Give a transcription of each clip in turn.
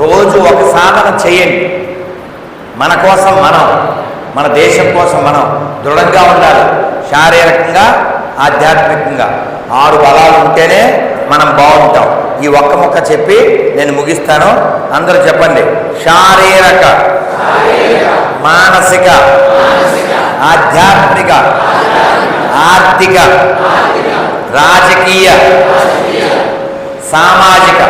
రోజు ఒక సాధన చేయండి. మన కోసం మనం మన దేశం కోసం మనం దృఢంగా ఉండాలి. శారీరకంగా ఆధ్యాత్మికంగా. ఆరు బలాలు ఉంటేనే మనం బాగుంటాం. ఈ ఒక్క ముక్క చెప్పి నేను ముగిస్తాను. అందరూ చెప్పండి. శారీరక మానసిక ఆధ్యాత్మిక ఆర్థిక రాజకీయ సామాజిక.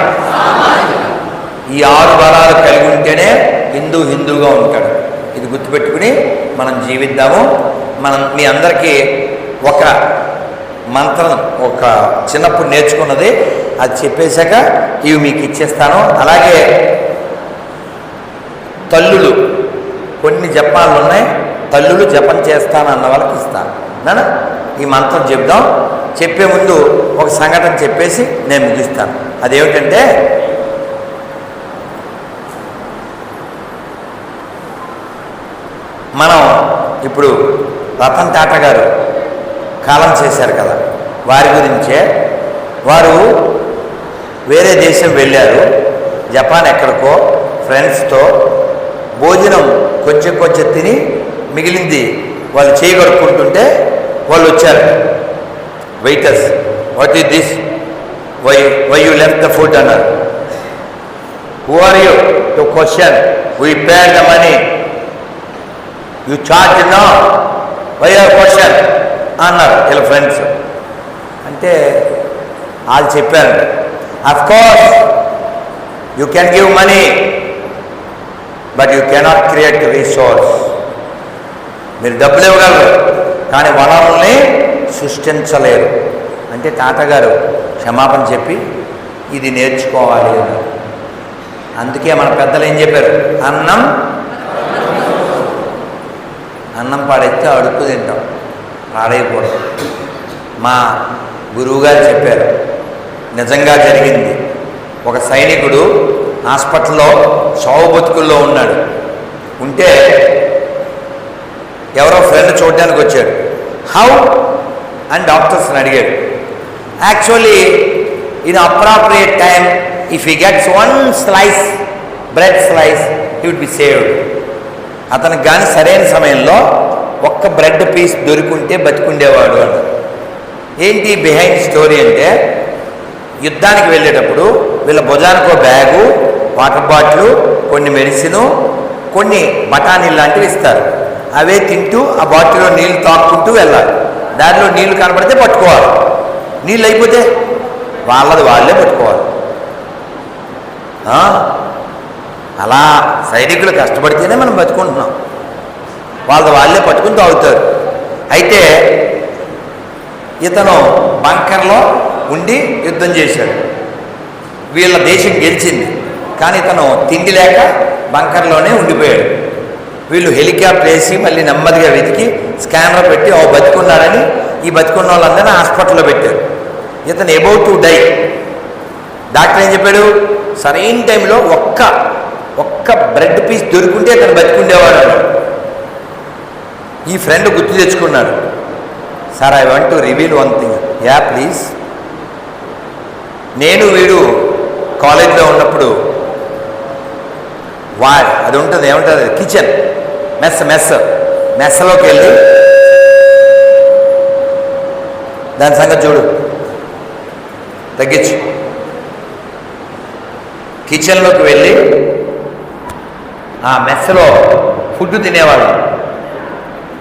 ఈ ఆరు బలాలు కలిగి ఉంటేనే హిందూ హిందూగా ఉంటాడు. ఇది గుర్తుపెట్టుకుని మనం జీవిద్దాము. మనం మీ అందరికీ ఒక మంత్రం ఒక చిన్నప్పుడు నేర్చుకున్నది. అది చెప్పేశాక ఇవి మీకు ఇచ్చేస్తాను. అలాగే తల్లులు కొన్ని జపాలు ఉన్నాయి. తల్లులు జపం చేస్తాను అన్న వాళ్ళకి ఇస్తాను. నానా ఈ మంత్రం చెప్దాం. చెప్పే ముందు ఒక సంఘటన చెప్పేసి నేను ముగిస్తాను. అదేమిటంటే మనం ఇప్పుడు రతన్ టాటా గారు కాలం చేశారు కదా వారి గురించే. వారు వేరే దేశం వెళ్ళారు జపాన్ ఎక్కడికో ఫ్రెండ్స్తో భోజనం కొంచెం కొంచెం తిని మిగిలింది వాళ్ళు చేయగడుక్కుంటుంటే వాళ్ళు వచ్చారు. Waiters what is this why why you left the food అన్నారు. Who are you to question we paid the money you charge no why are question అన్నారు వీళ్ళ ఫ్రెండ్స్ అంటే వాళ్ళు చెప్పారు of course you can give money but you cannot create resource మీరు డబ్బులు ఇవ్వగలరు కానీ వనరుల్ని సృష్టించలేరు. అంటే తాతగారు క్షమాపణ చెప్పి ఇది నేర్చుకోవాలి అన్నారు అందుకే మన పెద్దలు ఏం చెప్పారు? అన్నం అన్నం పాడైతే అడుక్కు తింటాం. పాడైపోవడం మా గురువుగారు చెప్పారు నిజంగా జరిగింది. ఒక సైనికుడు హాస్పిటల్లో చావు బతుకుల్లో ఉన్నాడు. ఉంటే ఎవరో ఫ్రెండ్ చూడడానికి వచ్చాడు. హౌ? అని డాక్టర్స్ని అడిగాడు. Actually in appropriate time. If you gets one slice bread slice he would be saved. అతనికి కానీ సరైన సమయంలో ఒక్క బ్రెడ్ పీస్ దొరికింటే బతికుండేవాడు అన్నాడు ఏంటి బిహైండ్ స్టోరీ అంటే యుద్ధానికి వెళ్ళేటప్పుడు వీళ్ళ భుజానికో బ్యాగు వాటర్ బాటిల్ కొన్ని మెడిసిను కొన్ని బఠానీలు లాంటివి ఇస్తారు. అవే తింటూ ఆ బాటిల్లో నీళ్ళు తాక్కుంటూ వెళ్ళాలి. దారిలో నీళ్ళు కనపడితే పట్టుకోవాలి. నీళ్ళు అయిపోతే వాళ్ళది వాళ్ళే పట్టుకోవాలి. అలా సైనికులు కష్టపడితేనే మనం బతుకుంటున్నాం. వాళ్ళది వాళ్ళే పట్టుకుని తాగుతారు. అయితే ఇతను బంకర్లో ఉండి యుద్ధం చేశాడు. వీళ్ళ దేశం గెలిచింది. కానీ ఇతను తిండి లేక బంకర్లోనే ఉండిపోయాడు. వీళ్ళు హెలికాప్టర్ వేసి మళ్ళీ నెమ్మదిగా వెతికి స్కానర్ పెట్టి ఓ బతుకున్నారని ఈ బతికున్న వాళ్ళందరినీ హాస్పిటల్లో పెట్టారు. ఇతను అబౌట్ టు డై. డాక్టర్ ఏం చెప్పాడు? సరైన టైంలో ఒక్క ఒక్క బ్రెడ్ పీస్ దొరికింటే అతను బతికుండేవాడు. ఈ ఫ్రెండ్ గుర్తు తెచ్చుకున్నాడు. Sir I want to reveal one thing. Yeah please. నేను వీడు కాలేజ్లో ఉన్నప్పుడు వా అది ఉంటుంది ఏముంటుంది? కిచెన్. Mess mess. మెస్లోకి వెళ్ళి దాని సంగతి చూడు. తగ్గించు. కిచెన్లోకి వెళ్ళి ఆ మెస్లో ఫుడ్ తినేవాళ్ళం.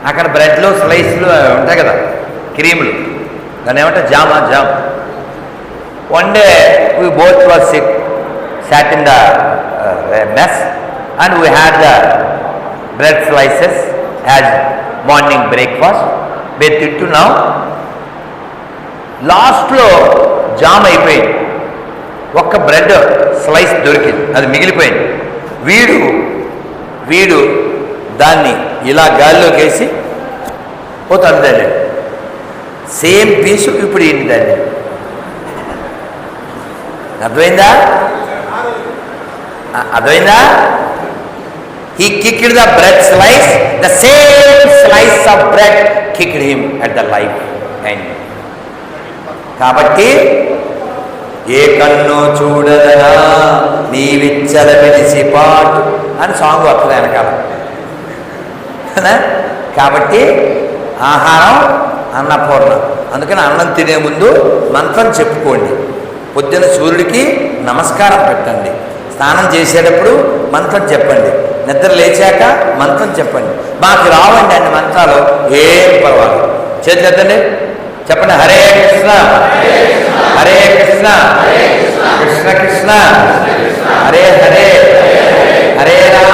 అక్కడ బ్రెడ్లు స్లైస్లు ఉంటాయి కదా క్రీములు. దాని ఏమంటే జామా jam. One day we both was sick sat in the mess and we had the bread slices as morning breakfast మేము తింటున్నాం. లాస్ట్లో జామ్ అయిపోయింది. ఒక్క బ్రెడ్ స్లైస్ దొరికింది. అది మిగిలిపోయింది. వీడు వీడు దాన్ని ఇలా గాలిలోకి వేసి పోతాడు దాన్ని. సేమ్ పీసు ఇప్పుడు ఏంటి దాన్ని. అర్థమైందా? అర్థమైందా? He kicked the bread slice the same slice of bread kicked him at the life and కాబట్టి ఏ కన్ను చూడదనా నీవిచ్చల పాటు అని సాంగ్ వస్తుంది వెనకాల. కాబట్టి ఆహారం అన్నపూర్ణ. అందుకని అన్నం తినే ముందు మంత్రం చెప్పుకోండి. పొద్దున సూర్యుడికి నమస్కారం పెట్టండి. స్నానం చేసేటప్పుడు మంత్రం చెప్పండి. నిద్ర లేచాక మంత్రం చెప్పండి. మాకు రావండి అన్ని మంత్రాలు. ఏం పర్వాలేదు. చేతి ఎత్తండి. చెప్పండి హరే కృష్ణ హరే కృష్ణ కృష్ణ కృష్ణ హరే హరే madera,